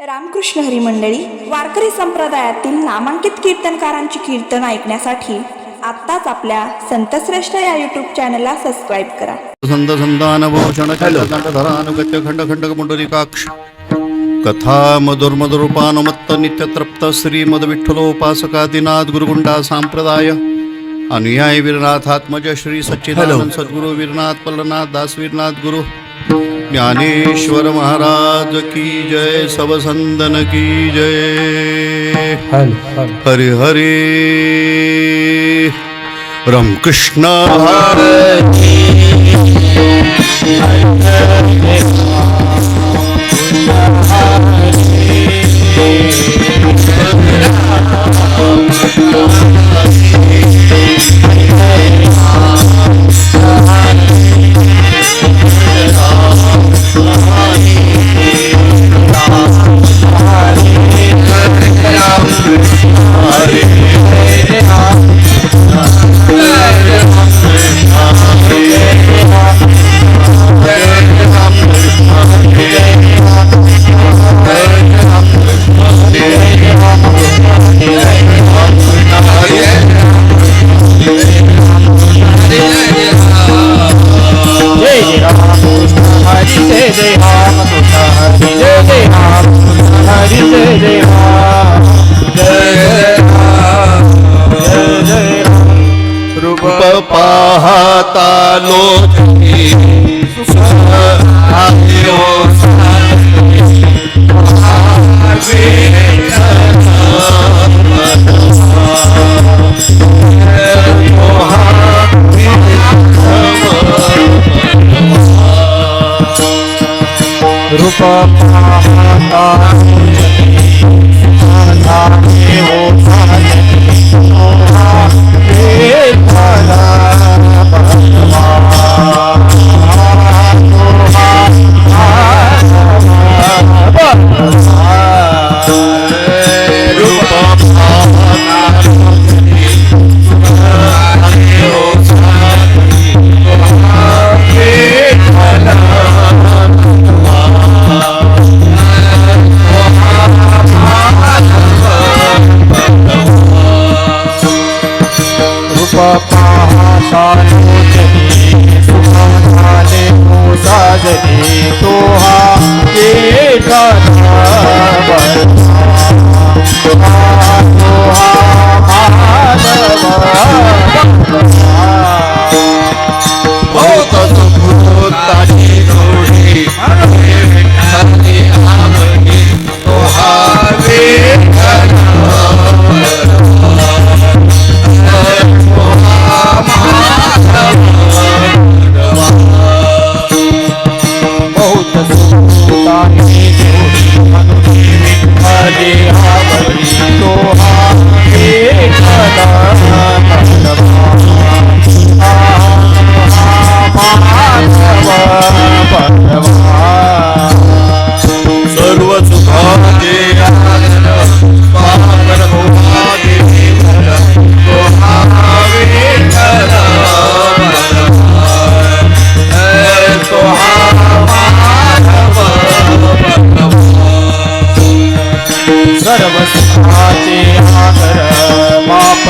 रामकृष्ण हरी मंडळी वारकरी संप्रदायातील नामांकित कीर्तनकारांची कीर्तन ऐकण्यासाठी आत्ताच आपल्या संतश्रेष्ठ या यूट्यूब चॅनलला सबस्क्राईब करा. संत संतानभूषण धरानुगत्य खंड खंड पुंडरीकाक्ष कथा मधुर मधुरूपानुमत्त नित्यतृप्त श्रीमद विठ्ठलोपासकादिनाथ गुरुगुंडा संप्रदाय. अनुयायी वीरनाथ आत्मज श्री सच्चिदानंद सद्गुरु वीरनाथ पल्लनाथ दास वीरनाथ गुरु. ज्ञानेश्वर महाराज की जय सबसंदन की जय। हरि हरि। रामकृष्ण हरे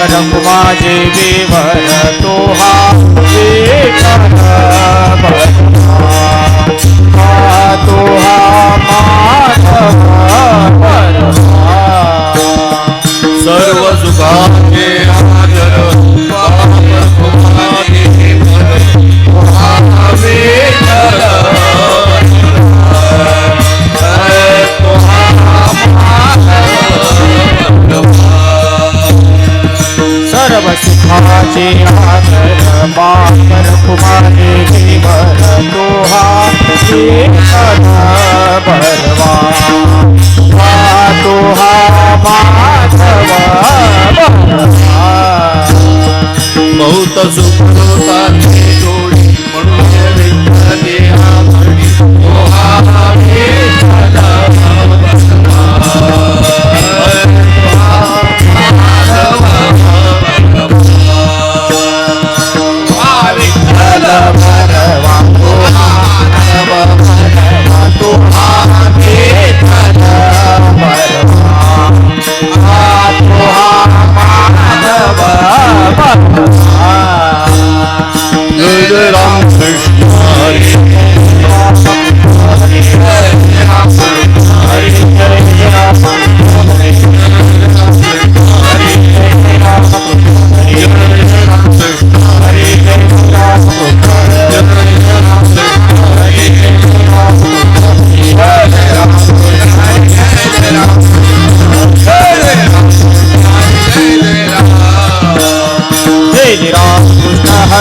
बापर माझे देवर तोहा सर्व आदर बापर कुमारे देवर तोहा एकन बरवा वा तोहा माधव बरवा बहुत सुखताची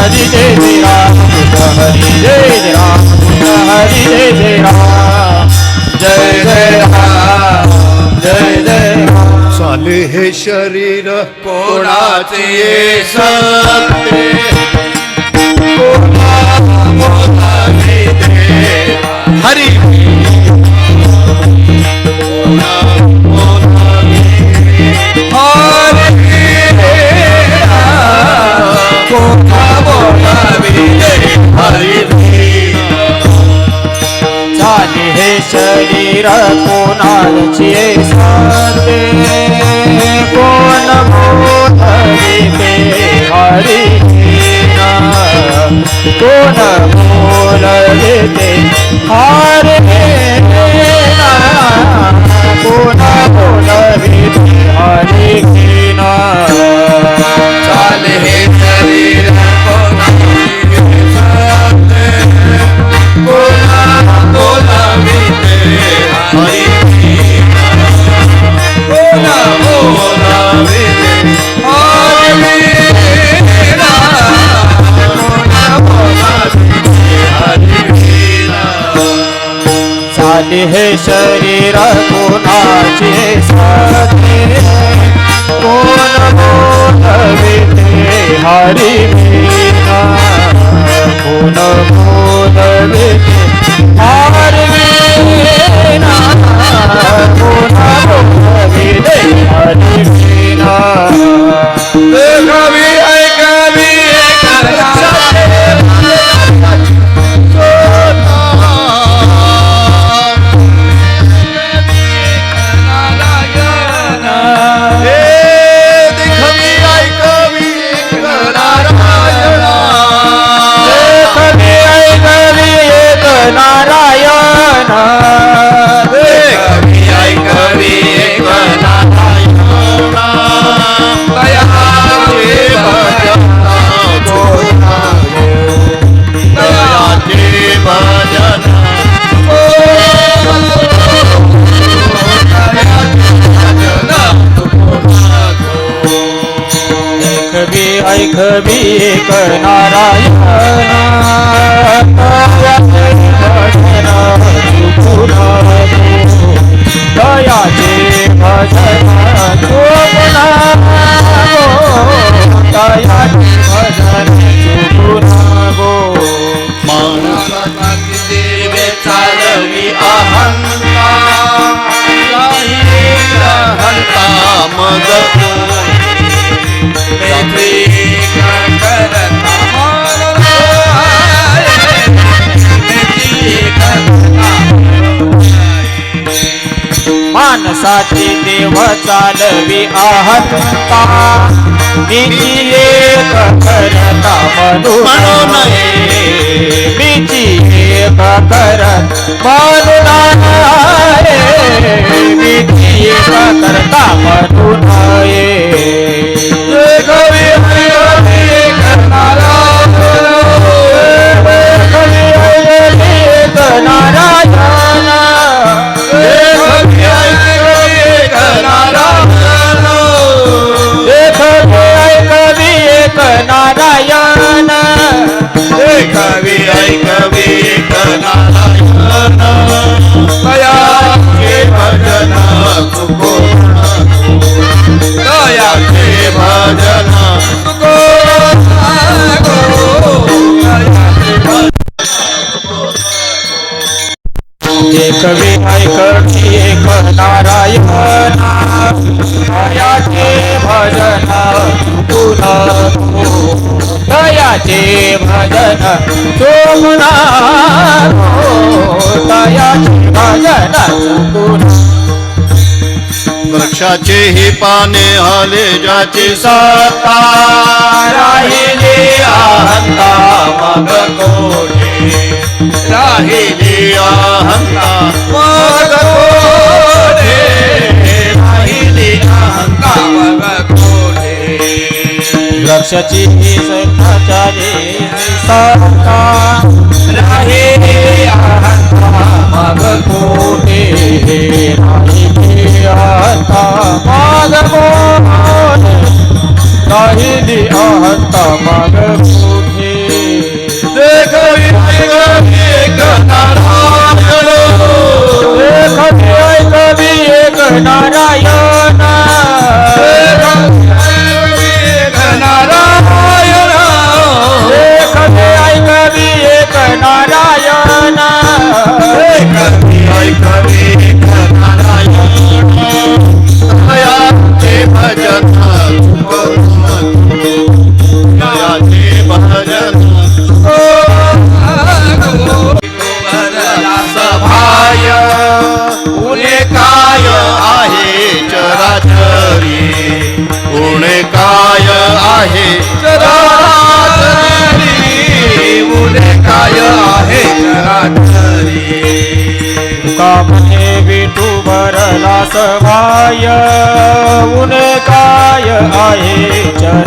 हरी जय जय राम हरी जय जय राम हरी जय जय राम। जय जय राम जय जय चाले हे शरीर कोणाचे सत्ते कोणा मोठा हरी झाले हे शरीर कोणाची साते कोण बोलविते हरी कोण बोलविते हरे झाले हे शरीर कोणाचे साथे कोण बोलविते हरी वीणा कोण बोलविते हरी वीणा कोण बोलविते हरी वीणा देव चालवी अहंता मीची एक करता म्हणून. म्हणून मीची एक करत म्हणून मीची एक करता म्हणून पाने हले ज्याची सत्ता राहिली अहंता मग कोणी राहिली अहंता मग कोठे? राहिली अहंता मग कोठे? लक्षाची ही सत्ताचारी सत्ता राहिली अहंता मग कोठे हे राहिली आता मग कोण राहिली आता मग कोठे देख एक नारायण. देख विनायक एक नारायण. देख नारायण. देख विनायक एक नारायण. ऐकावी ऐकावी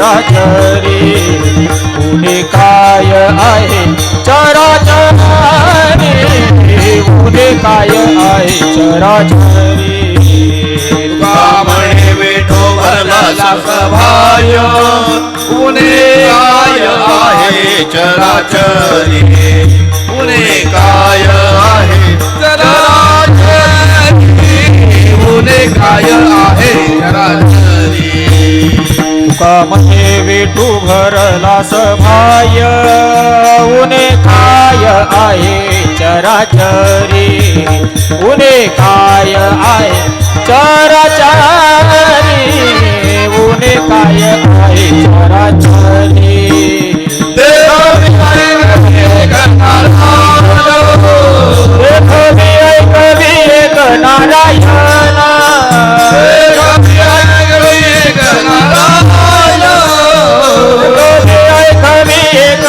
चराचरी पुणे काय आहे? चराचरी. पुणे काय आहे? चराचरी. कामणे वेठो भरला सभाय उने काय आहे? चराचरी. पुणे काय आहे? चराचरी. पुणे काय आहे? चराचरी. तुका म्हणे विठू भरला सभाय. उने काय आहे चराचरी? उने काय आहे चराचरी? उने काय आहे चराचरी? कवी एक नारायण।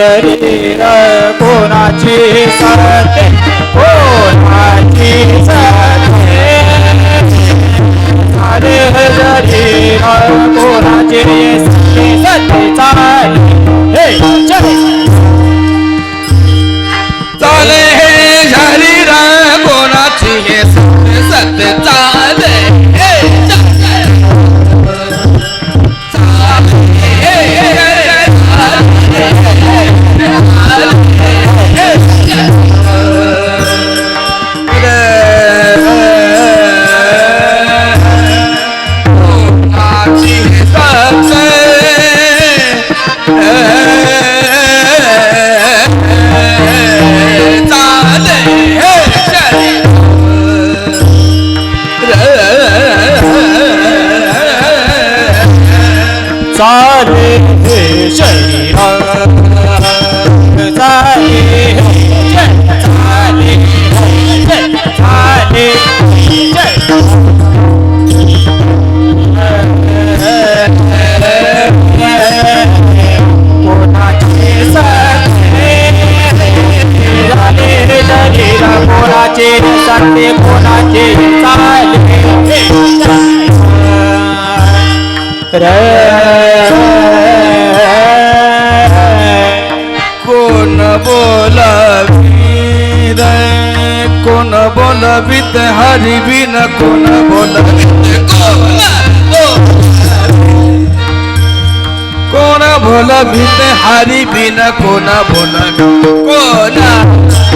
शरीर कोणाची सत्य कोणाची सत्य चाले शरीर कोणाची सत्य सत्य चाले हे शरीर चाले हे शरीर कोणाची हे सत्य सत्य चाले कोणाचे सत्य कोणाचे चाले कोण बोलावीत कोण बोलावीत हरी कोण बोलावीत कोण बोलावीत हरी कोण बोलावीत कोण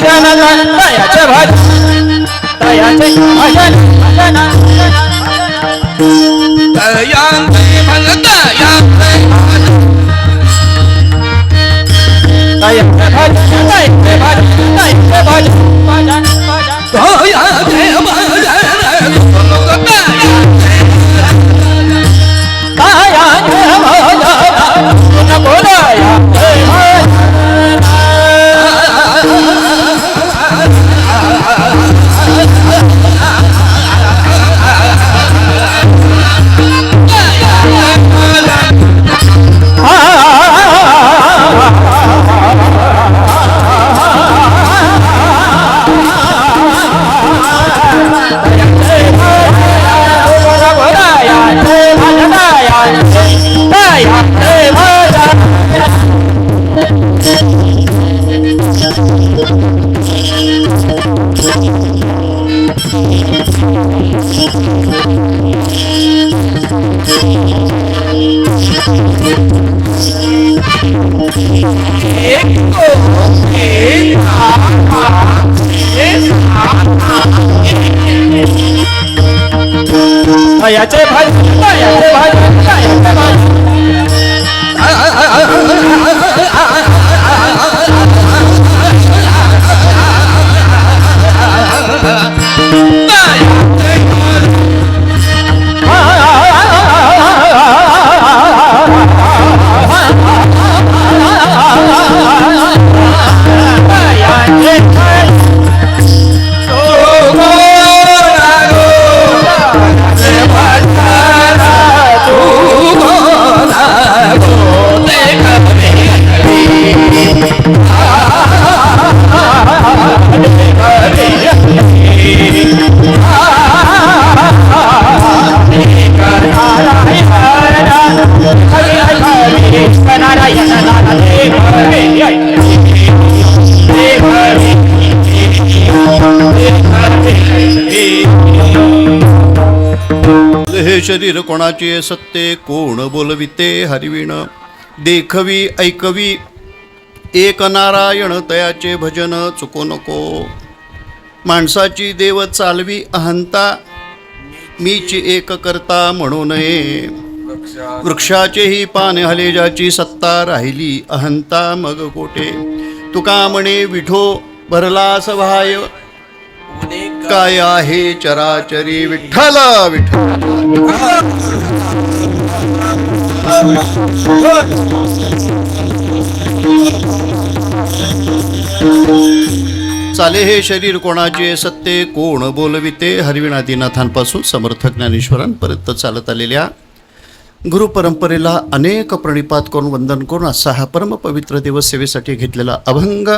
तयाचे तयाचे भजन तयाचे भजन तयाचे हे शरीर कोणाचे सत्ते कोण बोलविते हरिविण? देखवी ऐकवी एक नारायण तयाचे भजन चुको नको. माणसाची देव चालवी अहंता मीची एक करता म्हणू नये. वृक्षाचेही पान हले ज्याची सत्ता राहिली अहंता मग कोटे तुका म्हणे विठो भरला सभाय काय आहे चराचरी विठ्ठल विठ्ठल? चाले हे शरीर कोणाचे? सत्य कोण बोलविते? हरिविनादीनाथांपासून समर्थ ज्ञानेश्वरांपर्यंत चालत आलेल्या गुरुपरंपरेला अनेक प्रणिपात करून वंदन करून असा हा परमपवित्र दिवस सेवेसाठी घेतलेला अभंग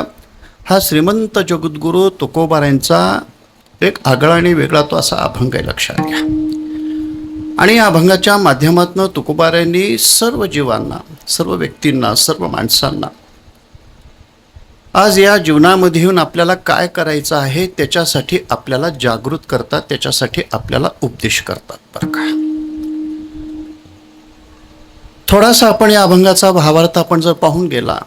हा श्रीमंत जगद्गुरू तुकोबारांचा एक आगळा आणि वेगळा तो असा अभंग आहे. लक्षात घ्या. आणि या अभंगाच्या माध्यमातून तुकोबारांनी सर्व जीवांना सर्व व्यक्तींना सर्व माणसांना आज या जीवनामध्ये येऊन आपल्याला काय करायचं आहे त्याच्यासाठी आपल्याला जागृत करतात त्याच्यासाठी आपल्याला उपदेश करतात. बरं का? थोडासा आपण या अभंगाचा भावार्थ आपण जर पाहून गेला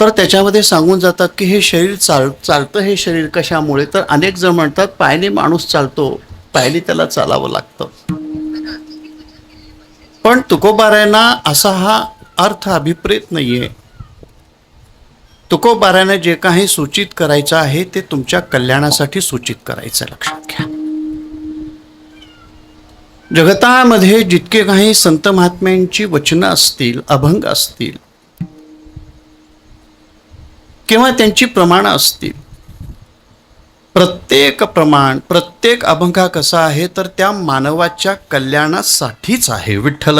तर त्याच्यामध्ये सांगून जातात की हे शरीर चाल चालतं हे शरीर कशामुळे? तर अनेक जण म्हणतात पायाने माणूस चालतो पायाने त्याला चालावं लागतं. पण तुकोबारायांना असा हा अर्थ अभिप्रेत नाहीये. तुकोबाराने जे काही सूचित करायचं आहे ते तुमच्या कल्याणासाठी सूचित करायचं लक्षात घ्या. जगतामध्ये जितके काही संत महात्म्यांची वचनं असतील अभंग असतील किंवा त्यांची प्रमाणं असतील प्रत्येक प्रमाण प्रत्येक अभंगा कसा आहे तर त्या मानवाच्या कल्याणासाठीच आहे विठ्ठल.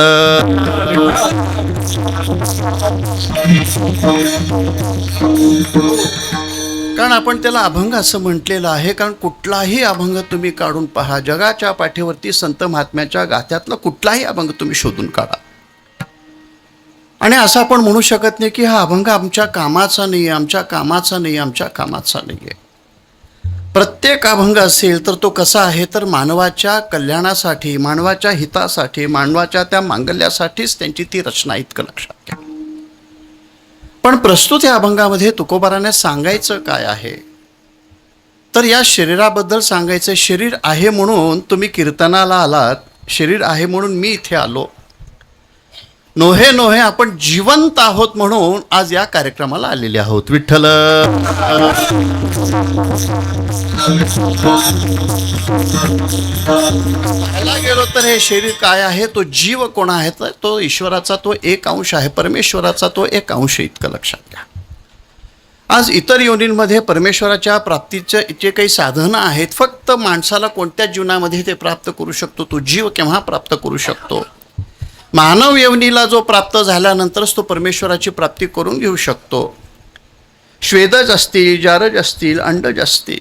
कारण आपण त्याला अभंग असं म्हटलेलं आहे कारण कुठलाही अभंग तुम्ही काढून पहा. जगाच्या पाठीवरती संत महात्म्याच्या गाथ्यातला कुठलाही अभंग तुम्ही शोधून काढा. आणि असं आपण म्हणू शकत नाही की हा अभंग आमच्या कामाचा नाही आहे आमच्या कामाचा नाही आमच्या कामाचा नाही आहे प्रत्येक अभंग असेल तर तो कसा आहे तर मानवाच्या कल्याणासाठी मानवाच्या हितासाठी मानवाच्या त्या मांगल्यासाठीच त्यांची ती रचना इतकं लक्षात घ्या. पण प्रस्तुत या अभंगामध्ये तुकोबाराने सांगायचं काय आहे? तर या शरीराबद्दल सांगायचं शरीर आहे म्हणून तुम्ही कीर्तनाला आलात शरीर आहे म्हणून मी इथे आलो. नोहे नोहे आपण जिवंत आहोत म्हणून आज या कार्यक्रमाला आलेले आहोत. विठ्ठल! पाहायला गेलो तर हे शरीर काय आहे? तो जीव कोण आहे? तर तो ईश्वराचा तो एक अंश आहे. परमेश्वराचा तो एक अंश इतकं लक्षात घ्या. आज इतर योनींमध्ये परमेश्वराच्या प्राप्तीचे जे काही साधनं आहेत. फक्त माणसाला कोणत्या जीवनामध्ये ते प्राप्त करू शकतो? तो जीव केव्हा प्राप्त करू शकतो? मानव यवनीला जो प्राप्त झाल्यानंतरच तो परमेश्वराची प्राप्ती करून घेऊ शकतो. श्वेदज असतील जारज असतील अंडज असतील.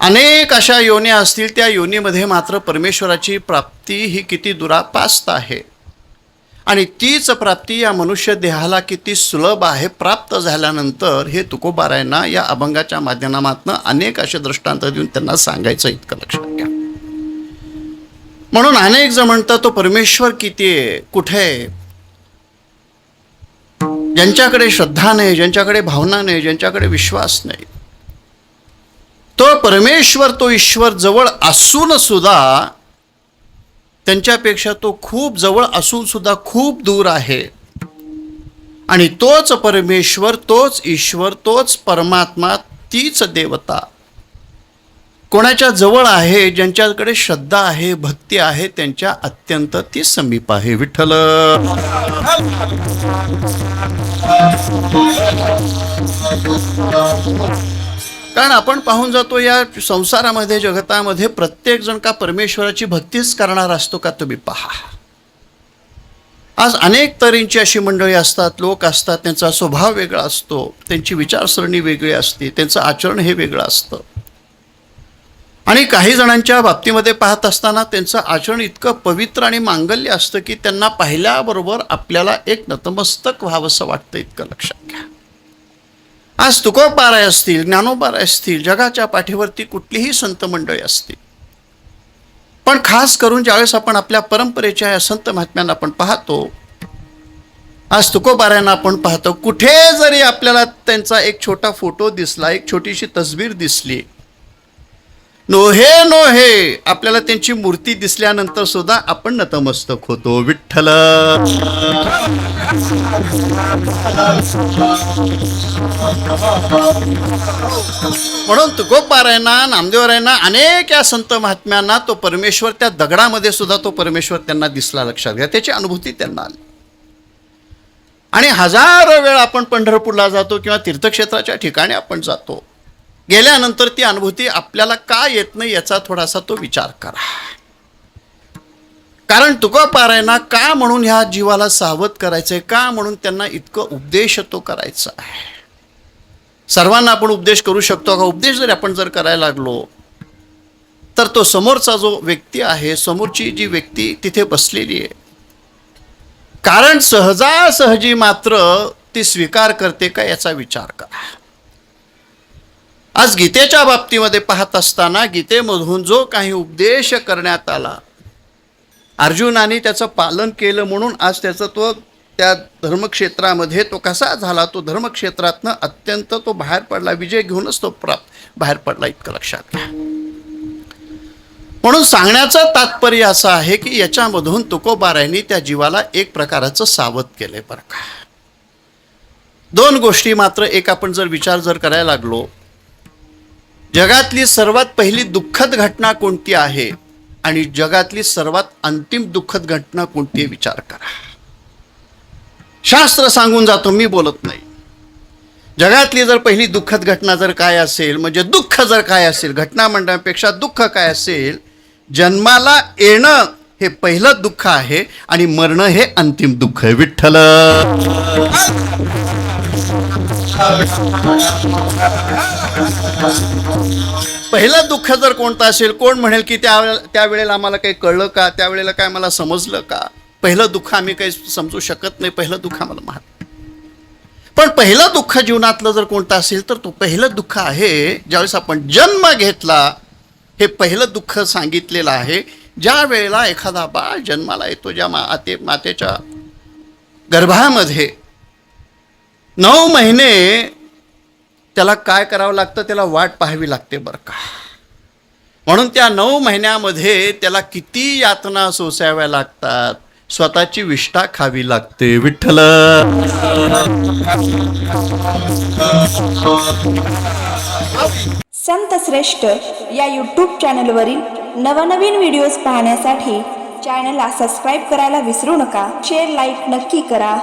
अनेक अशा योन्या असतील त्या योनीमध्ये मात्र परमेश्वराची प्राप्ती ही किती दुरापास्त आहे. आणि तीच प्राप्ती या मनुष्य देहाला किती सुलभ आहे प्राप्त झाल्यानंतर हे तुकोबारायांना या अभंगाच्या माध्यमातून अनेक असे दृष्टांत देऊन त्यांना सांगायचं इतकं लक्षात घ्या. म्हणून अनेक जण म्हणतात तो परमेश्वर किती आहे? कुठे आहे? ज्यांच्याकडे श्रद्धा नाही ज्यांच्याकडे भावना नाही ज्यांच्याकडे विश्वास नाही. तो परमेश्वर तो ईश्वर जवळ असून सुद्धा त्यांच्यापेक्षा तो खूप जवळ असून सुद्धा खूप दूर आहे. आणि तोच परमेश्वर तोच ईश्वर तोच परमात्मा तीच देवता. कोणाच्या जवळ आहे ज्यांच्याकडे श्रद्धा आहे भक्ती आहे त्यांच्या अत्यंत ती समीप आहे. विठ्ठल! कारण आपण पाहून जातो या संसारामध्ये जगतामध्ये प्रत्येक जण का परमेश्वराची भक्तीच करणार असतो का तुम्ही पहा. आज अनेक तऱ्हेंची अशी मंडळी असतात लोक असतात त्यांचा स्वभाव वेगळा असतो त्यांची विचारसरणी वेगळी असते त्यांचं आचरण हे वेगळं असतं. आणि काही जणांच्या बाबतीमध्ये पाहत असताना त्यांचं आचरण इतकं पवित्र आणि मांगल्य असतं की त्यांना पाहिल्याबरोबर आपल्याला एक नतमस्तक व्हावंसं वाटतं इतकं लक्षात घ्या. आज तुकोबाराय असतील ज्ञानोबाराय असतील जगाच्या पाठीवरती कुठलीही संत मंडळी असतील. पण खास करून ज्यावेळेस आपण आपल्या परंपरेच्या या संत महात्म्यांना आपण पाहतो आज तुकोबारायांना आपण पाहतो कुठे जरी आपल्याला त्यांचा एक छोटा फोटो दिसला एक छोटीशी तसबीर दिसली नोहे नोहे. आपल्याला त्यांची मूर्ती दिसल्यानंतर सुद्धा आपण नतमस्तक होतो. विठ्ठल. म्हणून तुकोबारायांना नामदेवरायांना अनेक या संत महात्म्यांना तो परमेश्वर त्या दगडामध्ये सुद्धा तो परमेश्वर त्यांना दिसला लक्षात घ्या. त्याची अनुभूती त्यांना आली. आणि हजारो वेळ आपण पंढरपूरला जातो किंवा तीर्थक्षेत्राच्या ठिकाणी आपण जातो. गेल्यानंतर ती अनुभूती आपल्याला का येत नाही याचा थोडासा तो विचार करा. कारण तुकोपारायणा का म्हणून ह्या जीवाला सावध करायचं आहे का म्हणून त्यांना इतकं उपदेश तो करायचा आहे? सर्वांना आपण उपदेश करू शकतो का? उपदेश जरी आपण जर करायला लागलो तर तो समोरचा जो व्यक्ती आहे समोरची जी व्यक्ती तिथे बसलेली आहे. कारण सहजासहजी मात्र ती स्वीकार करते का याचा विचार करा. आज गीतेच्या बाबतीमध्ये पाहत असताना गीतेमधून जो काही उपदेश करण्यात आला अर्जुनाने त्याचं पालन केलं म्हणून आज त्याचं तो त्या धर्मक्षेत्रामध्ये तो कसा झाला तो धर्मक्षेत्रातनं अत्यंत तो बाहेर पडला विजय घेऊनच तो प्राप्त बाहेर पडला इतकं लक्षात घ्या. म्हणून सांगण्याचं तात्पर्य असं आहे की याच्यामधून तुकोबारायांनी त्या जीवाला एक प्रकाराचं सावध केलंय बरं का. दोन गोष्टी मात्र एक आपण जर विचार जर करायला लागलो जगातली सर्वात पहिली दुःखद घटना कोणती आहे? आणि जगातली सर्वात अंतिम दुःखद घटना कोणती आहे? विचार करा. शास्त्र सांगून जातो मी बोलत नाही. जगातली जर पहिली दुःखद घटना जर काय असेल म्हणजे दुःख जर काय असेल घटना म्हणण्यापेक्षा दुःख काय असेल जन्माला येणं हे पहिलं दुःख आहे आणि मरणं हे अंतिम दुःख आहे. विठ्ठल! पहिलं दुःख जर कोणतं असेल कोण म्हणेल की त्या त्यावेळेला आम्हाला काही कळलं का? त्यावेळेला काय मला समजलं का? पहिलं दुःख आम्ही काही समजू शकत नाही पहिलं दुःख आम्हाला माहीत पण पहिलं दुःख जीवनातलं जर कोणतं असेल तर तो पहिलं दुःख आहे ज्यावेळेस आपण जन्म घेतला हे पहिलं दुःख सांगितलेलं आहे ज्या वेळेला एखादा बाळ जन्माला येतो ज्या माते मातेच्या गर्भामध्ये नऊ महिने त्याला काय करावं लागतं? त्याला वाट पाहावी लागते बरं का. म्हणून त्या नऊ महिन्यामध्ये त्याला किती यातना सोसाव्या लागतात? स्वतःची विष्ठा खावी लागते विठ्ठल. संत श्रेष्ठ या यूट्यूब चॅनलवरील नवनवीन व्हिडिओज पाहण्यासाठी चॅनलला सबस्क्राईब करायला विसरू नका. शेअर लाईक नक्की करा.